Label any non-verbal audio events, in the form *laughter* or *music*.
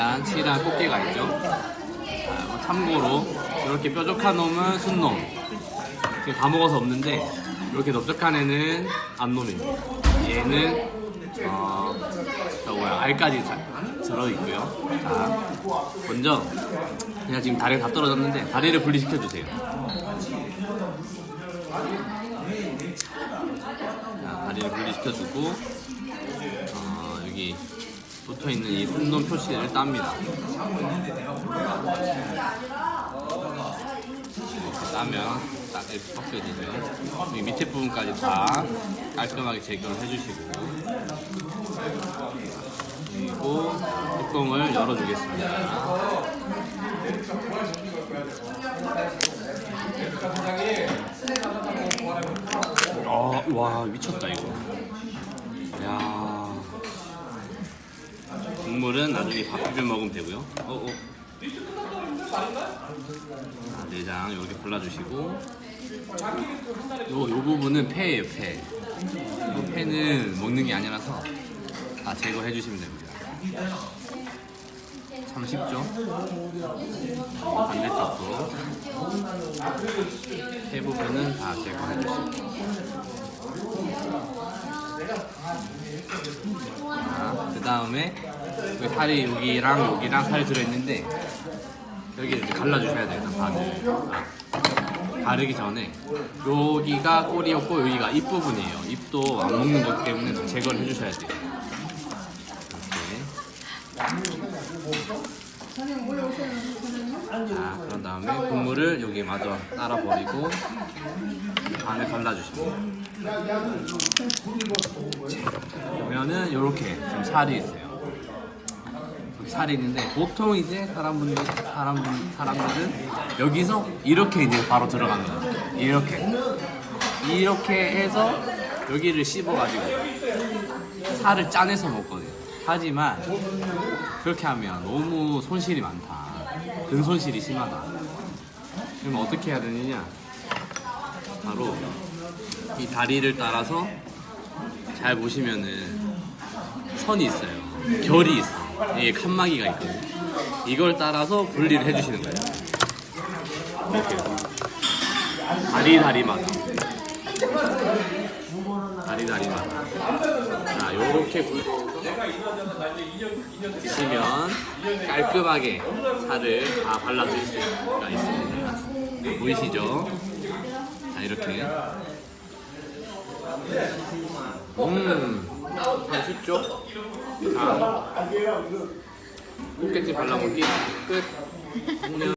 일단 칠한 꽃게가 있죠. 아, 뭐 참고로 이렇게 뾰족한 놈은 순놈. 지금 다 먹어서 없는데 이렇게 넓적한 애는 암놈입니다. 얘는 어, 저 뭐야 알까지 자- 들어 있고요. 자, 먼저 그냥 지금 다리가 다 떨어졌는데 다리를 분리시켜 주세요. 자, 다리를 분리시켜 주고 어, 여기 붙어 있는 이 순놈 표시를 땁니다. 따면 딱 이렇게 벗겨지죠. 이 밑에 부분까지 다 깔끔하게 제거를 해주시고 그리고 뚜껑을 열어주겠습니다. 아, 와 미쳤다 이거. 국물은 나중에 밥 비벼 먹으면 되고요. 어, 어. 자, 내장 이렇게 골라주시고 요, 요 부분은 폐예요 폐. 이 폐는 먹는 게 아니라서 다 제거해 주시면 됩니다. 참 쉽죠? 반대쪽도 폐 부분은 다 제거해 주시고 그 다음에 살이 여기랑 여기랑 살이 들어있는데 여기 이렇게 갈라주셔야 돼요 일단 반을. 아, 가르기 전에 여기가 꼬리였고 여기가 입 부분이에요. 입도 안 먹는 거기 때문에 제거를 해주셔야 돼요. 이렇게. 자 그런 다음에 국물을 여기 마저 따라 버리고 반을 보면은 이렇게 지금 살이 있어요. 여기 살이 있는데 보통 이제 사람분들 사람분 사람들은 여기서 이렇게 이제 바로 들어갑니다. 이렇게 이렇게 해서 여기를 씹어가지고 살을 짜내서 먹거든요. 하지만 그렇게 하면 너무 손실이 많다. 근 손실이 심하다. 그러면 어떻게 해야 되느냐? 바로 이 다리를 따라서 잘 보시면은 선이 있어요. 결이 있어. 이게 칸막이가 있거든요. 이걸 따라서 분리를 해주시는 거예요. 이렇게 다리 다리마다 다리 다리마다 자 요렇게 굴려서 드시면 깔끔하게 살을 다 발라줄 수가 있습니다. 보이시죠? 자 이렇게 음, 참 쉽죠? 자, 꽃게찜 발라먹기 끝. *laughs*